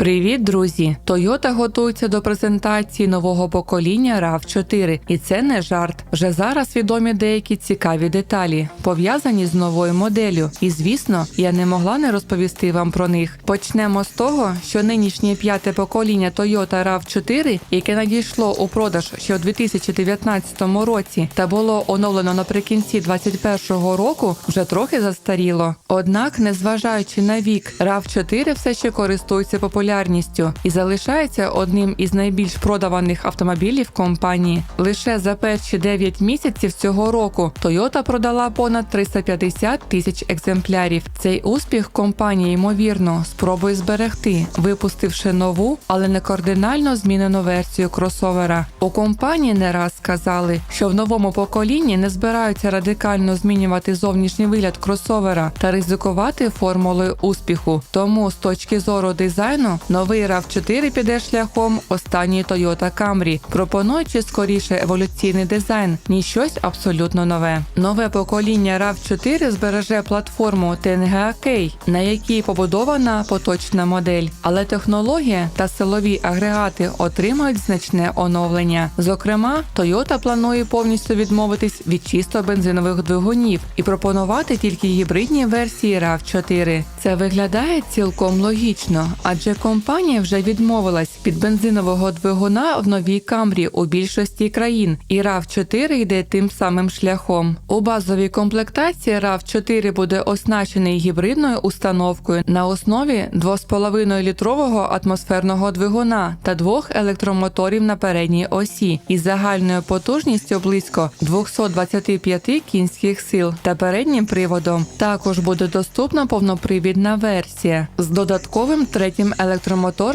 Привіт, друзі! Toyota готується до презентації нового покоління rav 4 і це не жарт. Вже зараз відомі деякі цікаві деталі, пов'язані з новою моделлю. І звісно, я не могла не розповісти вам про них. Почнемо з того, що нинішнє п'яте покоління Toyota rav 4 яке надійшло у продаж ще у 2019 році та було оновлено наприкінці 2021 року, вже трохи застаріло. Однак, незважаючи на вік, rav 4 все ще користується популярністю і залишається одним із найбільш продаваних автомобілів компанії. Лише за перші 9 місяців цього року Toyota продала понад 350 тисяч екземплярів. Цей успіх компанія ймовірно спробує зберегти, випустивши нову, але не кардинально змінену версію кросовера. У компанії не раз сказали, що в новому поколінні не збираються радикально змінювати зовнішній вигляд кросовера та ризикувати формулою успіху. Тому з точки зору дизайну новий rav 4 піде шляхом останньої Toyota Camry, пропонуючи скоріше еволюційний дизайн, ніж щось абсолютно нове. Нове покоління rav 4 збереже платформу TNGA-K, на якій побудована поточна модель, але технологія та силові агрегати отримають значне оновлення. Зокрема, Toyota планує повністю відмовитись від чисто бензинових двигунів і пропонувати тільки гібридні версії rav 4 Це виглядає цілком логічно, адже компанія вже відмовилась від бензинового двигуна в новій камрі у більшості країн, і rav 4 йде тим самим шляхом. У базовій комплектації rav 4 буде оснащений гібридною установкою на основі 2,5 літрового атмосферного двигуна та двох електромоторів на передній осі із загальною потужністю близько 225 кінських сил та переднім приводом. Також буде доступна повнопривідна версія з додатковим третім електромотором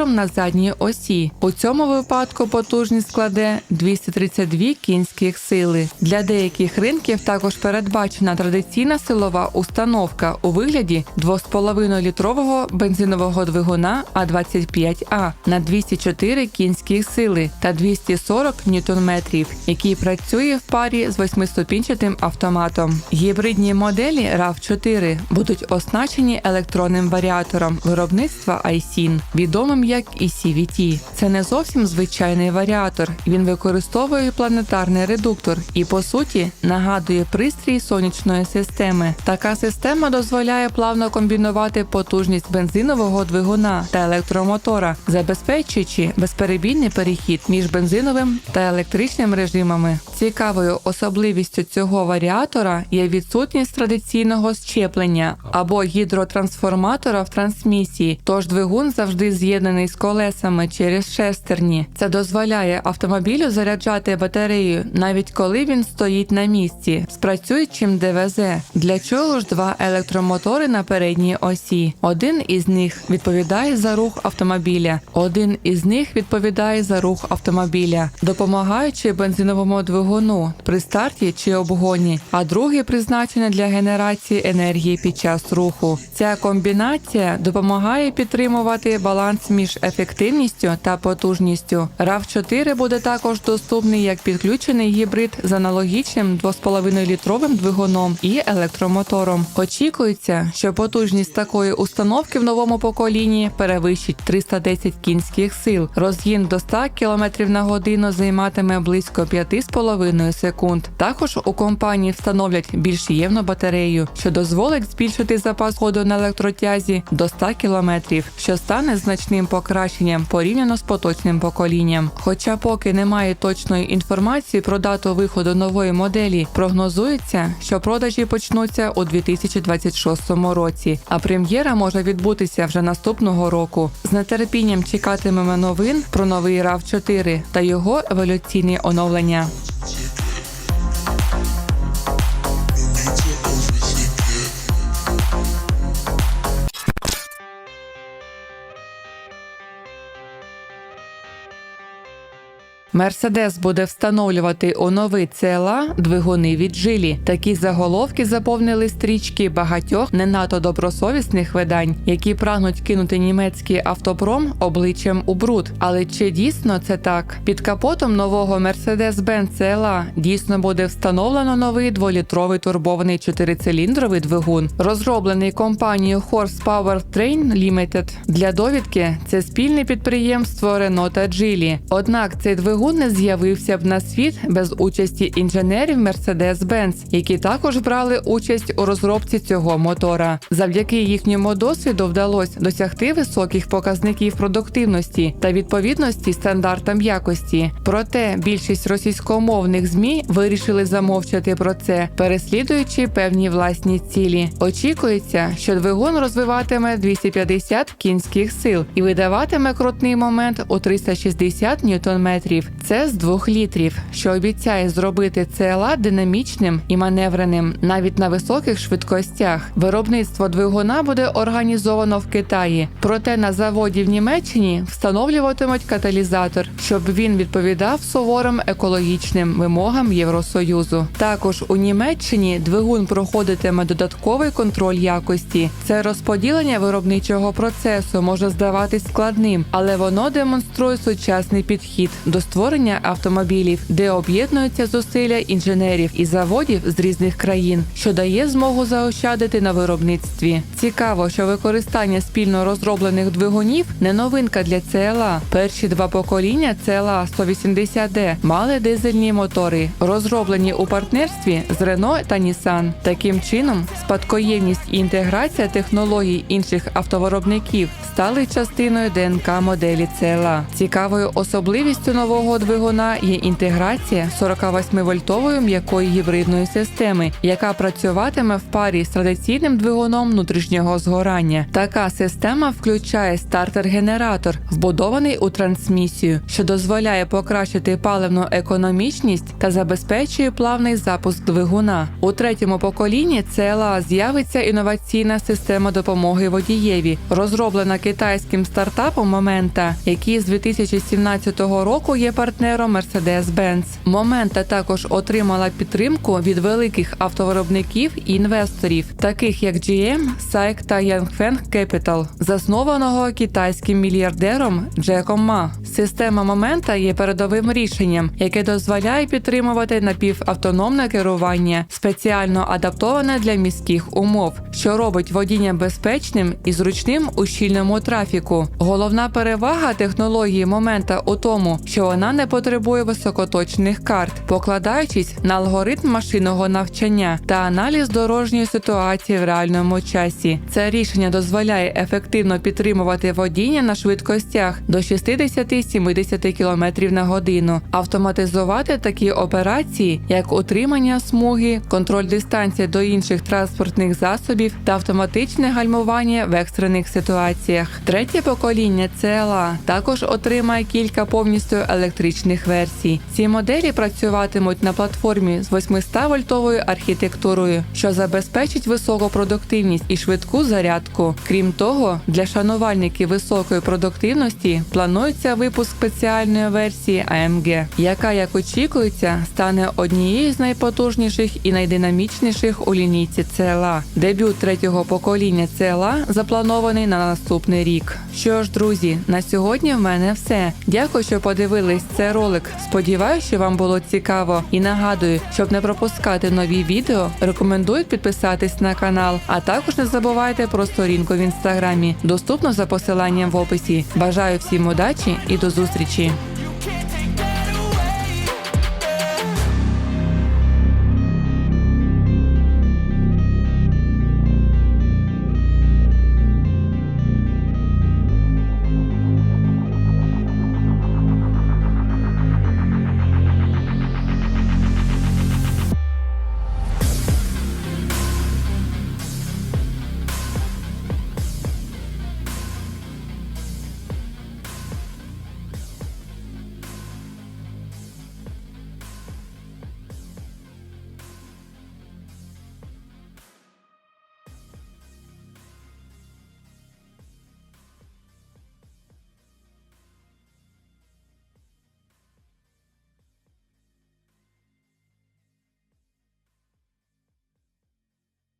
на задній осі. У цьому випадку потужність складе 232 кінських сили. Для деяких ринків також передбачена традиційна силова установка у вигляді 2,5 літрового бензинового двигуна А25А на 204 кінських сили та 240 ньютон-метрів, який працює в парі з восьмиступінчатим автоматом. Гібридні моделі rav 4 будуть оснащені електронним варіатором виробництва iSIN, відомим як ECVT. Це не зовсім звичайний варіатор. Він використовує планетарний редуктор і, по суті, нагадує пристрій сонячної системи. Така система дозволяє плавно комбінувати потужність бензинового двигуна та електромотора, забезпечуючи безперебійний перехід між бензиновим та електричним режимами. Цікавою особливістю цього варіатора є відсутність традиційного щеплення або гідротрансформатора в трансмісії, тож двигун завжди з'єднаний з колесами через шестерні. Це дозволяє автомобілю заряджати батарею, навіть коли він стоїть на місці, з працюючим ДВЗ. Для чого ж два електромотори на передній осі? Один із них відповідає за рух автомобіля, один із них відповідає за рух автомобіля, допомагаючи бензиновому двигуну при старті чи обгоні, а другий призначений для генерації енергії під час руху. Ця комбінація допомагає підтримувати баланс між ефективністю та потужністю. rav 4 буде також доступний як підключений гібрид з аналогічним 2,5 літровим двигуном і електромотором. Очікується, що потужність такої установки в новому поколінні перевищить 310 кінських сил. Розгін до 100 км на годину займатиме близько 5,5 секунд. Також у компанії встановлять більш ємну батарею, що дозволить збільшити запас ходу на електротязі до 100 км, що стане значним покращенням порівняно з поточним поколінням. Хоча поки немає точної інформації про дату виходу нової моделі, прогнозується, що продажі почнуться у 2026 році, а прем'єра може відбутися вже наступного року. З нетерпінням чекатимемо новин про новий rav 4 та його еволюційне оновлення. Мерседес буде встановлювати у новий CLA двигуни від Джилі. Такі заголовки заповнили стрічки багатьох не надто добросовісних видань, які прагнуть кинути німецький автопром обличчям у бруд. Але чи дійсно це так? Під капотом нового Mercedes-Benz CLA дійсно буде встановлено новий дволітровий турбований чотирициліндровий двигун, розроблений компанією Horse Power Train Limited. Для довідки це спільне підприємство Renault та Geely. Однак цей двигун не з'явився б на світ без участі інженерів Mercedes-Benz, які також брали участь у розробці цього мотора. Завдяки їхньому досвіду вдалося досягти високих показників продуктивності та відповідності стандартам якості. Проте більшість російськомовних змі вирішили замовчати про це, переслідуючи певні власні цілі. Очікується, що двигун розвиватиме 250 кінських сил і видаватиме крутний момент у 360 ньютон-метрів. Це з 2 літрів, що обіцяє зробити CLA динамічним і маневреним навіть на високих швидкостях. Виробництво двигуна буде організовано в Китаї, проте на заводі в Німеччині встановлюватимуть каталізатор, щоб він відповідав суворим екологічним вимогам Євросоюзу. Також у Німеччині двигун проходитиме додатковий контроль якості. Це розподілення виробничого процесу може здаватись складним, але воно демонструє сучасний підхід до створення автомобілів, де об'єднуються зусилля інженерів і заводів з різних країн, що дає змогу заощадити на виробництві. Цікаво, що використання спільно розроблених двигунів не новинка для CLA. Перші два покоління CLA 180D мали дизельні мотори, розроблені у партнерстві з Renault та Nissan. Таким чином, спадкоємність і інтеграція технологій інших автовиробників стали частиною ДНК моделі CLA. Цікавою особливістю нового двигуна є інтеграція 48-вольтової м'якої гібридної системи, яка працюватиме в парі з традиційним двигуном внутрішнього згорання. Така система включає стартер-генератор, вбудований у трансмісію, що дозволяє покращити паливну економічність та забезпечує плавний запуск двигуна. У третьому поколінні CLA з'явиться інноваційна система допомоги водієві, розроблена китайським стартапом Момента, який з 2017 року є партнером Mercedes-Benz. Момента також отримала підтримку від великих автовиробників і інвесторів, таких як GM, SAIC та Yanfeng Capital, заснованого китайським мільярдером Джеком Ма. Система Момента є передовим рішенням, яке дозволяє підтримувати напівавтономне керування, спеціально адаптоване для міських умов, що робить водіння безпечним і зручним у щільному трафіку. Головна перевага технології момента у тому, що вона не потребує високоточних карт, покладаючись на алгоритм машинного навчання та аналіз дорожньої ситуації в реальному часі. Це рішення дозволяє ефективно підтримувати водіння на швидкостях до 60-70 км на годину, автоматизувати такі операції, як утримання смуги, контроль дистанції до інших транспортних засобів та автоматичне гальмування в екстрених ситуаціях. Третє покоління CLA також отримає кілька повністю електричних версій. Ці моделі працюватимуть на платформі з 800 вольтовою архітектурою, що забезпечить високу продуктивність і швидку зарядку. Крім того, для шанувальників високої продуктивності планується випуск спеціальної версії AMG, яка, як очікується, стане однією з найпотужніших і найдинамічніших у лінійці CLA. Дебют третього покоління CLA запланований на наступний рік. Що ж, друзі, на сьогодні в мене все. Дякую, що подивились цей ролик. Сподіваюся, що вам було цікаво. І нагадую, щоб не пропускати нові відео, рекомендую підписатись на канал, а також не забувайте про сторінку в інстаграмі, доступну за посиланням в описі. Бажаю всім удачі і до зустрічі!